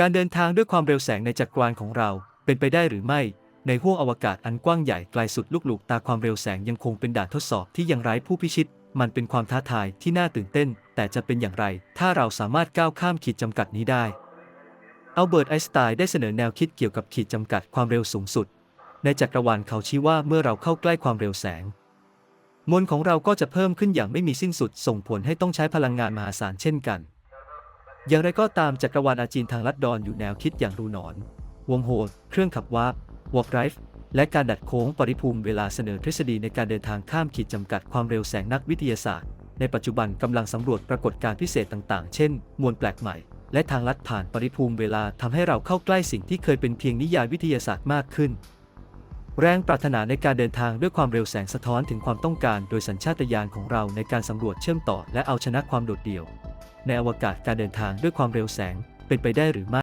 การเดินทางด้วยความเร็วแสงในจักรวาลของเราเป็นไปได้หรือไม่ ในห้วงอวกาศอันกว้างใหญ่ไกลสุดลูกหลูกตาความเร็วแสงยังคงเป็นด่านทดสอบที่ยังไร้ผู้พิชิต มันเป็นความท้าทายที่น่าตื่นเต้น แต่จะเป็นอย่างไร ถ้าเราสามารถก้าวข้ามขีดจำกัดนี้ได้อัลเบิร์ตไอน์สไตน์ได้เสนอแนวคิดเกี่ยวกับขีดจำกัดความเร็วสูงสุด ในจักรวาลเขาชี้ว่าเมื่อเราเข้าใกล้ความเร็วแสง มวลของเราก็จะเพิ่มขึ้นอย่างไม่มีสิ้นสุด ส่งผลให้ต้องใช้พลังงานมหาศาลเช่นกัน อย่างไรก็ตามจักรวาลอาจีนทางลัดดอนอยู่แนวคิดอย่างรูหนอน วงโหด เครื่องขับวาร์ปวอล์กไรฟ์และการดัดโค้งปริภูมิเวลาเสนอทฤษฎีในการเดินทางข้ามขีดจำกัดความเร็วแสงนักวิทยาศาสตร์ ในปัจจุบันกำลังสำรวจปรากฏการพิเศษต่างๆ เช่น มวลแปลกใหม่ และทางลัดผ่านปริภูมิเวลาทำให้เราเข้าใกล้สิ่งที่เคยเป็นเพียงนิยายวิทยาศาสตร์มากขึ้น แรงปรารถนาในการเดินทางด้วยความเร็วแสงสะท้อนถึงความต้องการ โดยสัญชาตญาณของเราในการสำรวจเชื่อมต่อ และเอาชนะความโดดเดี่ยว ในอวกาศการเดินทางด้วยความเร็วแสงเป็นไปได้หรือไม่